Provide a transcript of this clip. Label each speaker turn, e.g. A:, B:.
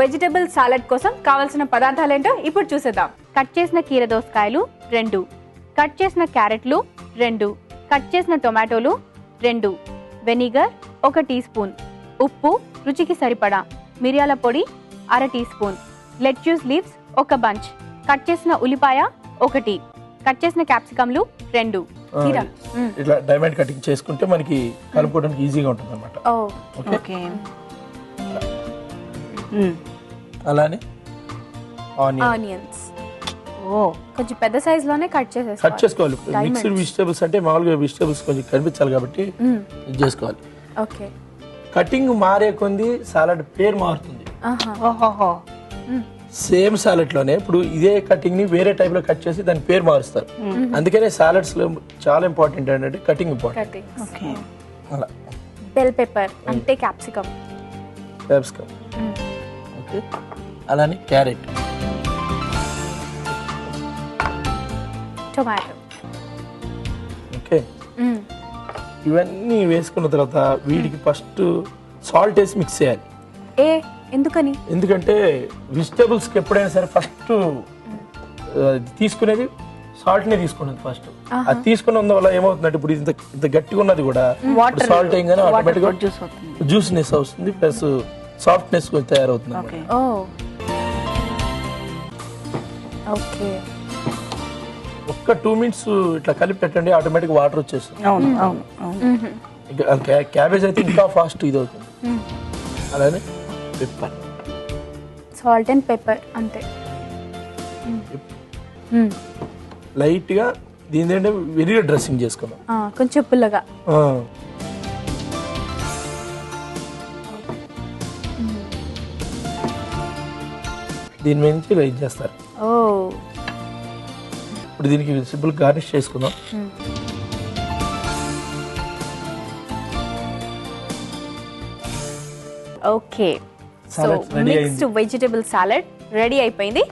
A: Vegetable salad కోసం కావాల్సిన పదార్థాలు ఏంటో ఇప్పుడు చూసేద్దాం.
B: కట్ చేసిన కీర దోసకాయలు రెండు. కట్ చేసిన క్యారెట్లు రెండు. కట్ చేసిన టొమాటోలు రెండు. వెనిగర్ ఒక టీ స్పూన్. ఉప్పు రుచికి సరిపడా. మిరియాల పొడి అర టీ స్పూన్. లెట్యూస్ లీవ్స్ ఒక బంచ్. కట్ చేసిన ఉల్లిపాయ ఒకటి. కట్ చేసిన క్యాప్సికమ్లు రెండు.
C: ఇట్లా డైమండ్ కటింగ్ చేసుకుంటే మనకి కలుపుకోవడానికి ఈజీగా ఉంటుంది అనమాట ఓకే. అలానే ఆనియన్
A: ఆనియన్స్
D: ఓ
A: కొంచెం పెద్ద సైజ్లోనే కట్
C: కట్
A: చేసేసుకోవాలి
C: చేసుకోవాలి. మిక్స్డ్ వెజిటేబుల్స్ అంటే మామూలుగా వెజిటేబుల్స్ కొంచెం కనిపించాలి కాబట్టి
A: మ్మ్.
C: ఇది చేసుకోవాలి.
A: ఓకే
C: కటింగ్ మారే కొంది సాలడ్ పేరు మారుతుంది. సేమ్ సాలెడ్లోనే ఇప్పుడు ఇదే కటింగ్ని వేరే టైప్లో కట్ చేసి దాని పేరు మారుస్తారు. అందుకనే సాలడ్స్లో చాలా ఇంపార్టెంట్ ఏంటంటే కటింగ్ ఇంపార్టెంట్ అలా.
A: బెల్ పెప్పర్ అంటే క్యాప్సికమ్
C: క్యాప్సికమ్ అలానే క్యారెట్.
A: టొమాటో.
C: ఓకే. ఇవన్నీ వేసుకున్న తర్వాత వీటికి ఫస్ట్ సాల్ట్ వేసి మిక్స్ చేయాలి.
A: ఏ? ఎందుకని?
C: ఎందుకంటే వెజిటేబుల్స్కి ఎప్పుడైనా సరే ఫస్ట్ తీసుకునేది సాల్ట్నే తీసుకున్నది ఫస్ట్. అది తీసుకున్నందు వల్ల ఏమవుతుందంటే ఇప్పుడు ఇంత ఇంత గట్టిగా ఉన్నది కూడా సాల్ట్
D: వాటర్
C: ఆటోమేటిక్గా జ్యూస్నెస్ వస్తుంది ప్లస్ సాఫ్ట్నెస్ తయారవుతుంది
D: ఓకే
A: ఓకే
C: ఒక్క టూ మినిట్స్ ఇట్లా కలిపి పెట్టండి ఆటోమేటిక్ వాటర్ వచ్చేస్తుంది.
D: అవును అవును అవును.
C: ఇంకా అది క్యా- క్యాబేజ్ అయితే ఇంకా ఫాస్ట్ ఇది అవుతుంది. అలానే పెప్పర్
A: సాల్ట్ అండ్ పెప్పర్ అంతే.
C: లైట్గా దీని ఏంటంటే వెరిగా డ్రెస్సింగ్ చేసుకున్నాం
A: ఆ, కొంచెం పుల్లగా.
C: దీని మీద నుంచి ఇలా ఇది చేస్తారు.
A: ఓ.
C: ఇప్పుడు దీనికి సింపుల్ గార్నిష్ చేసుకుందాం.
A: Okay. So mixed vegetable salad ready అయిపోయింది.